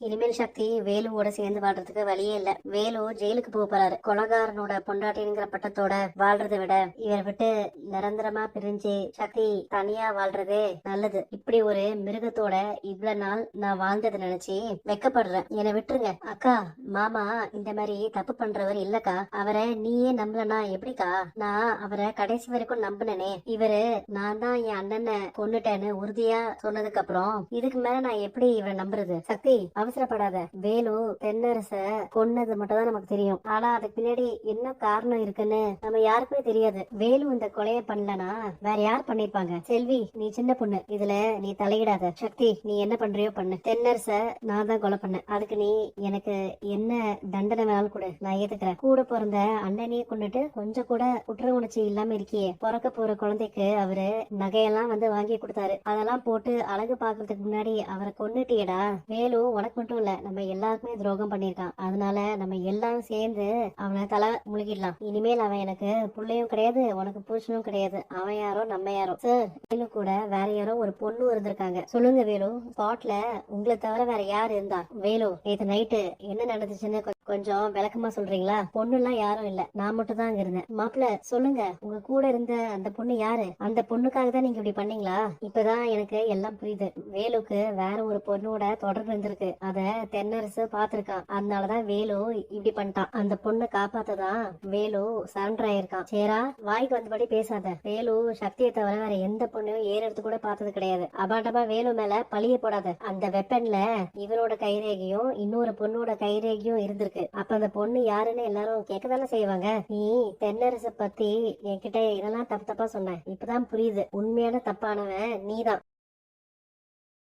இனிமேல் சக்தி வேலுவோட சேர்ந்து வாழ்றதுக்கு வழியே இல்ல. வேலு ஜெயிலுக்கு போக போறாரு. கொலகாரனோட பொண்டாட்டிங்கிற பட்டத்தோட வாழ்றதை விட இவரை விட்டு நிரந்தரமா பிரிஞ்சு சக்தி தனியா வாழ்றதே நல்லது. இப்படி ஒரு மிருகத்தோட இவ்வளவு நாள் நான் வாழ்ந்ததை நினைச்சு வெக்கப்படுறேன். என்னை விட்டுருங்க. அக்கா மாமா இந்த மாதிரி தப்பு பண்றவர் இல்லக்கா. அவரை நீயே நம்பலனா எப்படிக்கா? நான் அவரை கடைசி வரைக்கும் நம்பினனே. இவரு நான் தான் என் அண்ணனை கொண்டுட்டேன்னு உறுதியா சொன்னதுக்கு அப்புறம் இதுக்கு மேல நான் எப்படி இவரை நம்புறது? சக்தி அவசரப்படாத. வேலு தென்னரச கொன்னது மட்டும் தான் நமக்கு தெரியும். ஆனா அதுக்கு பின்னாடி என்ன காரணம் இருக்குன்னு நம்ம யாருக்குமே தெரியாது. வேலு இந்த கொலையை பண்ணலனா வேற யார் பண்ணிருப்பாங்க? செல்வி நீ சின்ன பொண்ணு. இதுல நீ தலையிடாத. சக்தி நீ என்ன பண்றியோ பண்ணு. தென்னரச நான் தான் கொலை பண்ணேன். அதுக்கு நீ எனக்கு என்ன தண்டனை வேணாலும் கொடு. நான் ஏத்துக்கிறேன். கூட பிறந்த அண்ணனையே கொண்டுட்டு கொஞ்சம் கூட குற்ற உணர்ச்சி இல்லாம இருக்கியே. பிறக்க போற குழந்தைக்கு அவரு நகையெல்லாம் வந்து வாங்கி கொடுத்தாரு. அதெல்லாம் போட்டு அழகு பாக்குறதுக்கு முன்னாடி அவரை கொன்னுட்டியடா. வேலு உனக்கு மட்டும் இல்ல நம்ம எல்லாருக்குமே துரோகம் பண்ணிருக்கான் அதனால நம்ம எல்லாரும் சேர்ந்து அவனை தலை முழுகிடலாம். இனிமேல் அவன் எனக்கு புள்ளையும் கிடையாது உனக்கு புருஷனும் கிடையாது. அவன் யாரோ நம்ம யாரோ. சார் கூட வேற யாரோ ஒரு பொண்ணு இருந்திருக்காங்க. சொல்லுங்க வேலு ஸ்பாட்ல உங்களை தவிர வேற யார் இருந்தா? வேலு நேத்து நைட்டு என்ன நடந்துச்சுன்னு கொஞ்சம் விளக்கமா சொல்றீங்களா? பொண்ணுலாம் யாரும் இல்ல. நான் மட்டும் தான் அங்க இருந்தேன். மாப்பிள்ள சொல்லுங்க. உங்க கூட இருந்த அந்த பொண்ணு யாரு? அந்த பொண்ணுக்காக தான் நீங்க இப்படி பண்ணீங்களா? இப்பதான் எனக்கு எல்லாம் புரியுது. வேலுக்கு வேற ஒரு பொண்ணோட தொடர்பு இருந்திருக்கு. அத தென்னரசு பாத்திருக்கான் அதனாலதான் வேலு இப்படி பண்ணிட்டான். அந்த பொண்ணை காப்பாத்ததான் வேலு சரண்டர் ஆயிருக்கான். சேரா வாய்க்கு வந்தபடி பேசாத. வேலு சக்தியை தவிர வேற எந்த பொண்ணையும் ஏறெடுத்து கூட பார்த்தது கிடையாது. அபாண்டமா வேலு மேல பழிய போடாத. அந்த வெப்பன்ல இவரோட கைரேகையும் இன்னொரு பொண்ணோட கைரேகையும் இருந்திருக்கு. அப்ப அந்த பொண்ணு யாருன்னு எல்லாரும் கேட்கதானே செய்வாங்க. நீ தென்னரசு பத்தி என்கிட்ட இதெல்லாம் தப்பு தப்பா சொன்ன. இப்பதான் புரியுது. உண்மையான தப்பானவன் நீதான்.